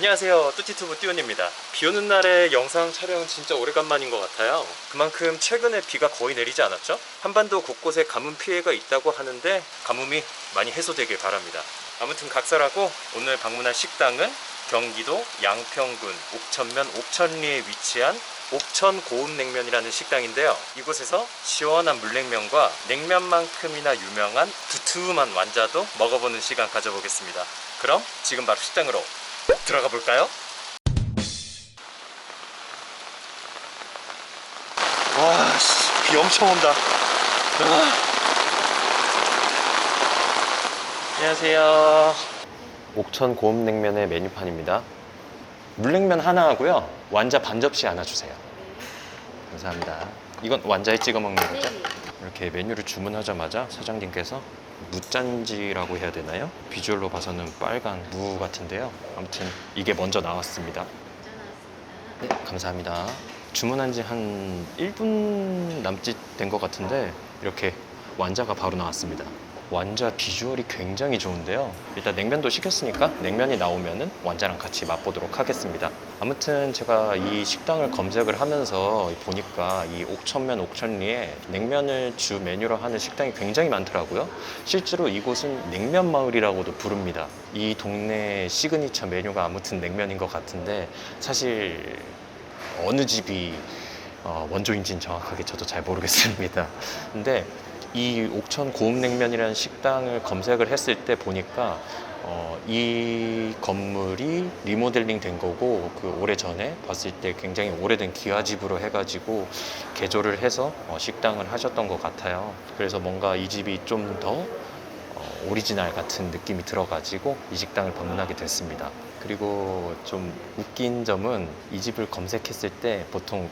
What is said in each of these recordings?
안녕하세요 뚜티투브 띠온입니다 비 오는 날에 영상 촬영 진짜 오래간만인 것 같아요 그만큼 최근에 비가 거의 내리지 않았죠? 한반도 곳곳에 가뭄 피해가 있다고 하는데 가뭄이 많이 해소되길 바랍니다 아무튼 각설하고 오늘 방문할 식당은 경기도 양평군 옥천면 옥천리에 위치한 옥천 고운냉면이라는 식당인데요. 이곳에서 시원한 물냉면과 냉면만큼이나 유명한 두툼한 완자도 먹어보는 시간 가져보겠습니다. 그럼 지금 바로 식당으로 들어가 볼까요? 와, 씨, 비 엄청 온다. 아. 안녕하세요. 옥천 고음냉면의 메뉴판입니다. 물냉면 하나 하고요. 완자 반 접시 하나 주세요. 감사합니다. 이건 완자에 찍어 먹는 거죠? 이렇게 메뉴를 주문하자마자 사장님께서 무짠지라고 해야 되나요? 비주얼로 봐서는 빨간 무 같은데요. 아무튼 이게 먼저 나왔습니다. 네, 감사합니다. 주문한 지 한 1분 남짓 된 것 같은데 이렇게 완자가 바로 나왔습니다. 완자 비주얼이 굉장히 좋은데요. 일단 냉면도 시켰으니까 냉면이 나오면은 완자랑 같이 맛보도록 하겠습니다. 아무튼 제가 이 식당을 검색을 하면서 보니까 이 옥천면 옥천리에 냉면을 주 메뉴로 하는 식당이 굉장히 많더라고요. 실제로 이곳은 냉면 마을이라고도 부릅니다. 이 동네 시그니처 메뉴가 아무튼 냉면인 것 같은데 사실 어느 집이 어, 원조인지는 정확하게 저도 잘 모르겠습니다. 근데 이 옥천 고음냉면이라는 식당을 검색을 했을 때 보니까 어, 이 건물이 리모델링 된 거고 그 오래 전에 봤을 때 굉장히 오래된 기와집으로 해가지고 개조를 해서 어, 식당을 하셨던 것 같아요. 그래서 뭔가 이 집이 좀더 어, 오리지널 같은 느낌이 들어가지고 이 식당을 방문하게 됐습니다. 그리고 좀 웃긴 점은 이 집을 검색했을 때 보통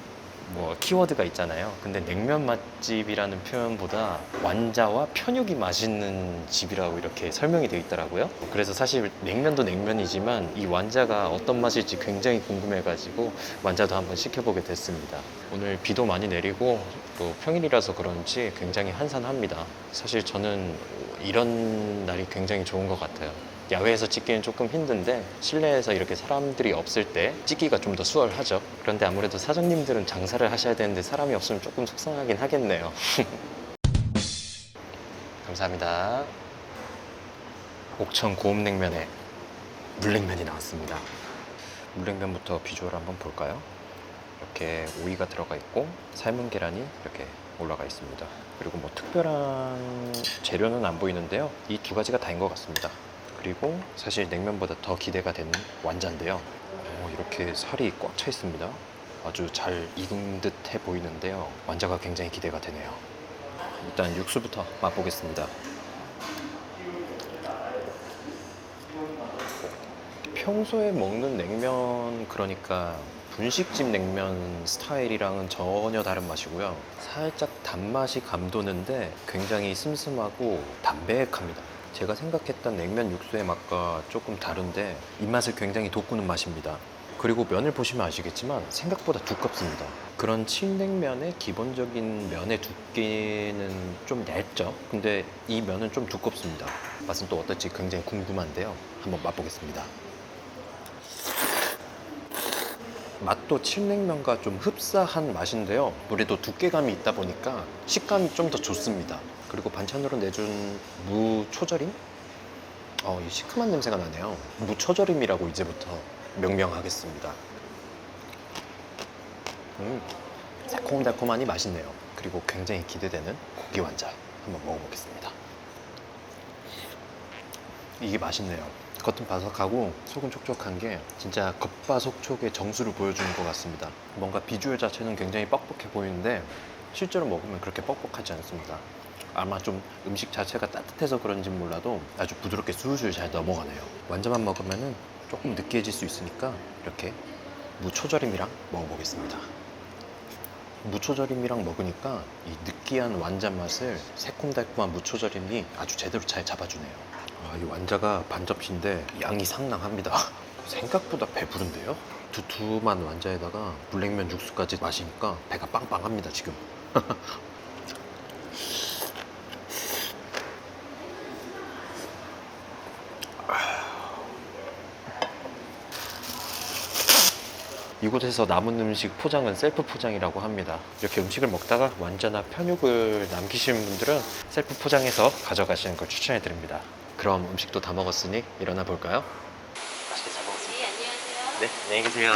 뭐 키워드가 있잖아요. 근데 냉면 맛집이라는 표현보다 완자와 편육이 맛있는 집이라고 이렇게 설명이 되어 있더라고요. 그래서 사실 냉면도 냉면이지만 이 완자가 어떤 맛일지 굉장히 궁금해가지고 완자도 한번 시켜보게 됐습니다. 오늘 비도 많이 내리고 또 평일이라서 그런지 굉장히 한산합니다. 사실 저는 이런 날이 굉장히 좋은 것 같아요. 야외에서 찍기는 조금 힘든데 실내에서 이렇게 사람들이 없을 때 찍기가 좀 더 수월하죠. 그런데 아무래도 사장님들은 장사를 하셔야 되는데 사람이 없으면 조금 속상하긴 하겠네요. 감사합니다. 옥천 고음냉면에 물냉면이 나왔습니다. 물냉면부터 비주얼 한번 볼까요? 이렇게 오이가 들어가 있고 삶은 계란이 이렇게 올라가 있습니다. 그리고 뭐 특별한 재료는 안 보이는데요. 이 두 가지가 다인 것 같습니다. 그리고 사실 냉면보다 더 기대가 되는 완자인데요. 어, 이렇게 살이 꽉 차 있습니다. 아주 잘 익은 듯해 보이는데요. 완자가 굉장히 기대가 되네요. 일단 육수부터 맛보겠습니다. 평소에 먹는 냉면 그러니까 분식집 냉면 스타일이랑은 전혀 다른 맛이고요. 살짝 단맛이 감도는데 굉장히 슴슴하고 담백합니다. 제가 생각했던 냉면 육수의 맛과 조금 다른데 입맛을 굉장히 돋구는 맛입니다. 그리고 면을 보시면 아시겠지만 생각보다 두껍습니다. 그런 칡냉면의 기본적인 면의 두께는 좀 얇죠. 근데 이 면은 좀 두껍습니다. 맛은 또 어떨지 굉장히 궁금한데요. 한번 맛보겠습니다. 맛도 칡냉면과 좀 흡사한 맛인데요. 물에도 두께감이 있다 보니까 식감이 좀 더 좋습니다. 그리고 반찬으로 내준 무 초절임? 어, 이 시큼한 냄새가 나네요. 무 초절임이라고 이제부터 명명하겠습니다. 음, 새콤달콤하니 맛있네요. 그리고 굉장히 기대되는 고기 완자 한번 먹어보겠습니다. 이게 맛있네요. 겉은 바삭하고 속은 촉촉한 게 진짜 겉바속촉의 정수를 보여주는 것 같습니다. 뭔가 비주얼 자체는 굉장히 뻑뻑해 보이는데 실제로 먹으면 그렇게 뻑뻑하지 않습니다. 아마 좀 음식 자체가 따뜻해서 그런지 몰라도 아주 부드럽게 술술 잘 넘어가네요. 완자만 먹으면 조금 느끼해질 수 있으니까 이렇게 무초절임이랑 먹어보겠습니다. 무초절임이랑 먹으니까 이 느끼한 완자 맛을 새콤달콤한 무초절임이 아주 제대로 잘 잡아주네요. 아, 이 완자가 반 접시인데 양이 상당합니다. 생각보다 배부른데요? 두툼한 완자에다가 물냉면 육수까지 마시니까 배가 빵빵합니다 지금. 이곳에서 남은 음식 포장은 셀프 포장이라고 합니다. 이렇게 음식을 먹다가 완자나 편육을 남기시는 분들은 셀프 포장해서 가져가시는 걸 추천해 드립니다. 그럼 음식도 다 먹었으니 일어나 볼까요? 맛있게 잘 먹었습니다. 네, 안녕하세요. 네, 안녕히 계세요.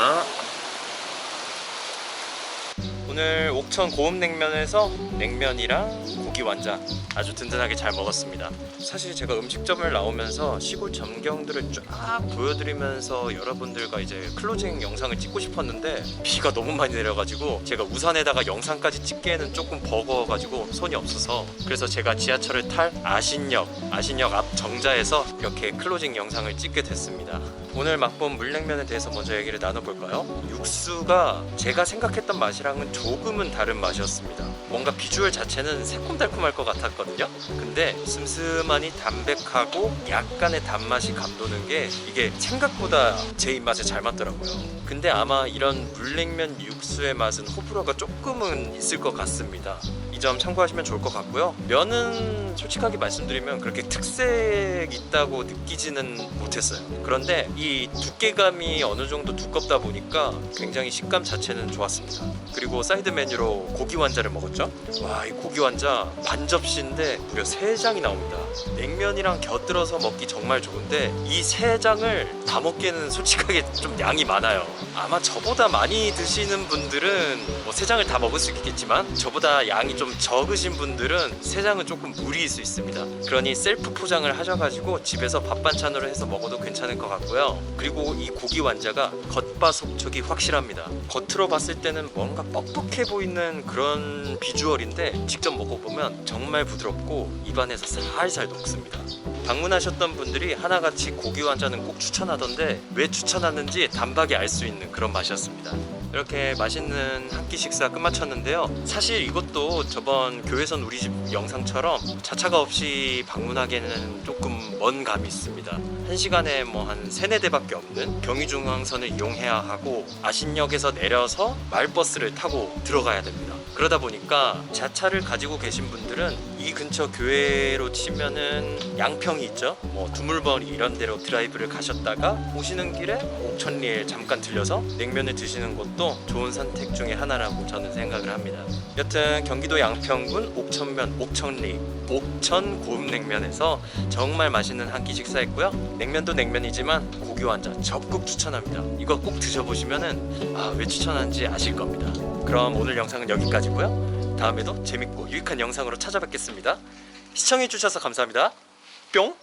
오늘 옥천 고음 냉면에서 냉면이랑 고기 완자 아주 든든하게 잘 먹었습니다. 사실 제가 음식점을 나오면서 시골 전경들을 쫙 보여드리면서 여러분들과 이제 클로징 영상을 찍고 싶었는데 비가 너무 많이 내려가지고 제가 우산에다가 영상까지 찍기에는 조금 버거워가지고 손이 없어서 그래서 제가 지하철을 탈 아신역 아신역 앞 정자에서 이렇게 클로징 영상을 찍게 됐습니다. 오늘 맛본 물냉면에 대해서 먼저 얘기를 나눠볼까요? 육수가 제가 생각했던 맛이랑은 조금은 다른 맛이었습니다. 뭔가 비주얼 자체는 새콤달콤할 것 같았거든요. 근데 슴슴하니 담백하고 약간의 단맛이 감도는 게 이게 생각보다 제 입맛에 잘 맞더라고요. 근데 아마 이런 물냉면 육수의 맛은 호불호가 조금은 있을 것 같습니다. 이점 참고하시면 좋을 것 같고요. 면은 솔직하게 말씀드리면 그렇게 특색 있다고 느끼지는 못했어요. 그런데 이 두께감이 어느 정도 두껍다 보니까 굉장히 식감 자체는 좋았습니다. 그리고 사이드 메뉴로 고기 완자를 먹었죠. 와, 이 고기 완자 반 접시인데 무려 세 장이 나옵니다. 냉면이랑 곁들여서 먹기 정말 좋은데 이세 장을 다 먹기에는 솔직하게 좀 양이 많아요. 아마 저보다 많이 드시는 분들은 뭐세 장을 다 먹을 수 있겠지만 저보다 양이 좀 적으신 분들은 세 장은 조금 무리일 수 있습니다. 그러니 셀프 포장을 하셔가지고 집에서 밥 반찬으로 해서 먹어도 괜찮을 것 같고요. 그리고 이 고기 완자가 겉바속촉이 확실합니다. 겉으로 봤을 때는 뭔가 뻑뻑해 보이는 그런 비주얼인데 직접 먹어보면 정말 부드럽고 입안에서 살살 녹습니다. 방문하셨던 분들이 하나같이 고기 완자는 꼭 추천하던데 왜 추천하는지 단박에 알 수 있는 그런 맛이었습니다. 이렇게 맛있는 한 끼 식사 끝마쳤는데요. 사실 이것도 저번 교회선 우리 집 영상처럼 자차가 없이 방문하기에는 조금 먼 감이 있습니다. 한 시간에 뭐 한 세네 대밖에 없는 경의중앙선을 이용해야 하고 아신역에서 내려서 말버스를 타고 들어가야 됩니다. 그러다 보니까 자차를 가지고 계신 분들은 이 근처 교회로 치면은 양평이 있죠. 뭐 두물머리 이런 데로 드라이브를 가셨다가 오시는 길에 옥천리에 잠깐 들려서 냉면을 드시는 것도 좋은 선택 중에 하나라고 저는 생각을 합니다. 여튼 경기도 양평군 옥천면 옥천리 옥천 고음냉면에서 정말 맛있는 한 끼 식사했고요. 냉면도 냉면이지만 고기 완자 적극 추천합니다. 이거 꼭 드셔보시면은 아, 왜 추천하는지 아실 겁니다. 그럼 오늘 영상은 여기까지고요. 다음에도 재밌고 유익한 영상으로 찾아뵙겠습니다. 시청해주셔서 감사합니다. 뿅!